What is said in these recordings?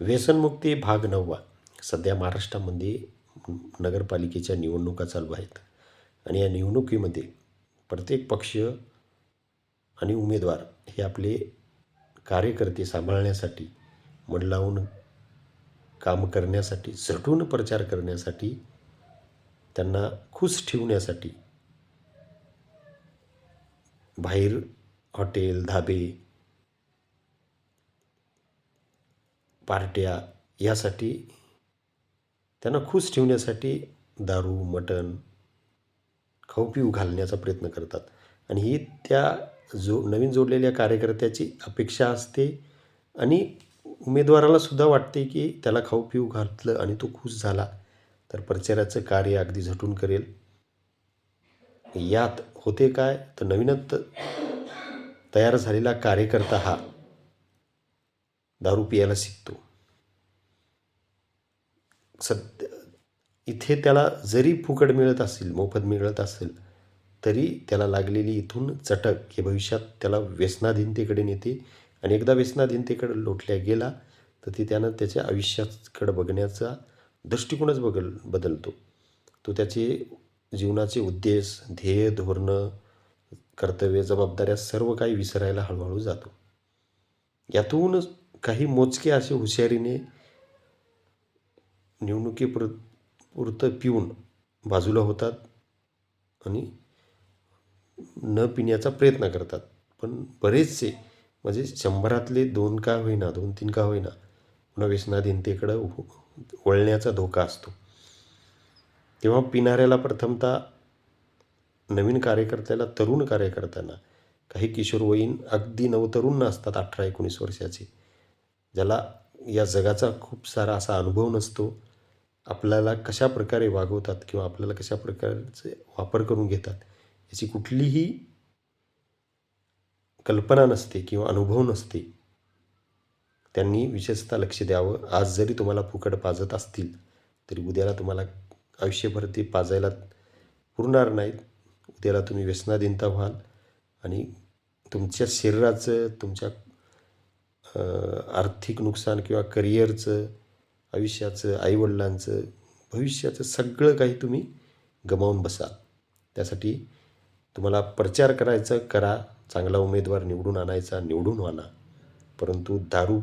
व्यसनमुक्ती भाग नववा. सध्या महाराष्ट्रामध्ये नगरपालिकेच्या निवडणुका चालू आहेत. आणि या निवडणुकीमध्ये प्रत्येक पक्ष आणि उमेदवार हे आपले कार्यकर्ते सांभाळण्यासाठी मन लावून काम करण्यासाठी झटून प्रचार करण्यासाठी त्यांना खुश ठेवण्यासाठी बाहेर हॉटेल धाबे पार्ट्या यासाठी त्यांना खुश ठेवण्यासाठी दारू मटण खाऊ पिऊ घालण्याचा प्रयत्न करतात. आणि ही त्या जो नवीन जोडलेल्या कार्यकर्त्याची अपेक्षा असते आणि उमेदवाराला सुद्धा वाटते की त्याला खाऊ पिऊ घातलं आणि तो खुश झाला तर प्रचाराचं कार्य अगदी झटून करेल. यात होते काय? तर नवीनच तयार झालेला कार्यकर्ता हा दारू पियाला शिकतो. सध्या इथे त्याला जरी फुकट मिळत असेल मोफत मिळत असेल तरी त्याला लागलेली इथून चटक हे भविष्यात त्याला व्यसनाधीनतेकडे नेते आणि एकदा व्यसनाधीनतेकडे लोटल्या गेला तर ती त्यानं त्याच्या आयुष्याकडे बघण्याचा दृष्टिकोनच बगल बदलतो. तो त्याचे जीवनाचे उद्देश ध्येय धोरणं कर्तव्य जबाबदाऱ्या सर्व काही विसरायला हळूहळू जातो. यातूनच काही मोजके असे हुशारीने निवडणुकीपुर पुरतं पिऊन बाजूला होतात आणि न पिण्याचा प्रयत्न करतात. पण बरेचसे म्हणजे शंभरातले दोन का होईना दोन तीन का होईना पुन्हा व्यसनाधीनतेकडं वळण्याचा धोका असतो. तेव्हा पिणाऱ्याला प्रथमतः नवीन कार्यकर्त्याला तरुण कार्यकर्त्यांना. काही किशोरवयीन अगदी नवतरुण असतात अठरा एकोणीस वर्षाचे. ज्याला या जगाचा खूप सारा असा अनुभव नसतो आपल्याला कशा प्रकारे वागवतात किंवा आपल्याला कशा प्रकारचे वापर करून घेतात याची कुठलीही कल्पना नसते किंवा अनुभव नसते त्यांनी विशेषतः लक्ष द्यावं. आज जरी तुम्हाला फुकट पाजत असतील तरी उद्याला तुम्हाला आयुष्यभर ते पाजायला पुरणार नाहीत. उद्याला तुम्ही व्यसनाधीनता व्हाल आणि तुमच्या शरीराचं तुमच्या आर्थिक नुकसान किंवा करिअरचं आयुष्याचं आईवडिलांचं भविष्याचं सगळं काही तुम्ही गमावून बसाल त्यासाठी तुम्हाला प्रचार करायचा करा. चांगला उमेदवार निवडून आणायचा निवडून आणा. परंतु दारू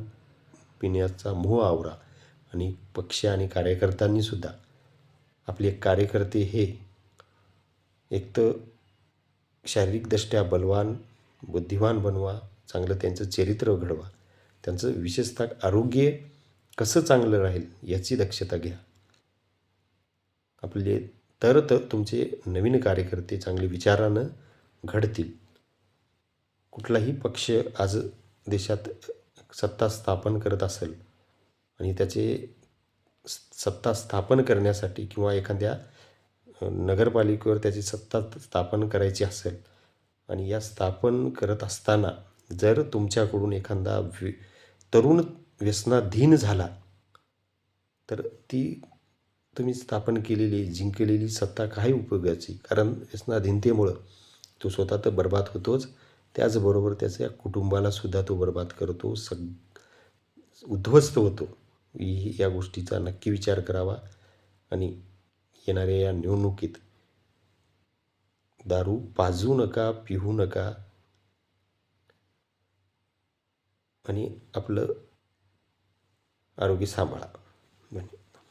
पिण्याचा मोह आवरा आणि पक्ष आणि कार्यकर्त्यांनीसुद्धा आपले कार्यकर्ते हे एक तर शारीरिकदृष्ट्या बलवान बुद्धिवान बनवा चांगलं त्यांचं चरित्र घडवा. त्यांचं विशेषतः आरोग्य कसं चांगलं राहील याची दक्षता घ्या. आपले तर तर तुमचे नवीन कार्यकर्ते चांगले विचारानं घडतील. कुठलाही पक्ष आज देशात सत्ता स्थापन करत असेल आणि त्याचे सत्ता स्थापन करण्यासाठी किंवा एखाद्या नगरपालिकेवर त्याची सत्ता स्थापन करायची असेल आणि या स्थापन करत असताना जर तुमच्याकडून एखादा वि तरुण व्यसनाधीन झाला. तर ती तुम्ही स्थापन केलेली जिंकलेली सत्ता काही उपयोगाची कारण व्यसनाधीनतेमुळं तो स्वतः तर बर्बाद होतोच. त्याचबरोबर त्याच्या कुटुंबालासुद्धा तो बर्बाद करतो सग उद्ध्वस्त होतो. ही या गोष्टीचा नक्की विचार करावा. आणि येणाऱ्या या निवडणुकीत दारू पाजू नका पिऊ नका आणि आपलं आरोग्य सांभाळा. म्हणजे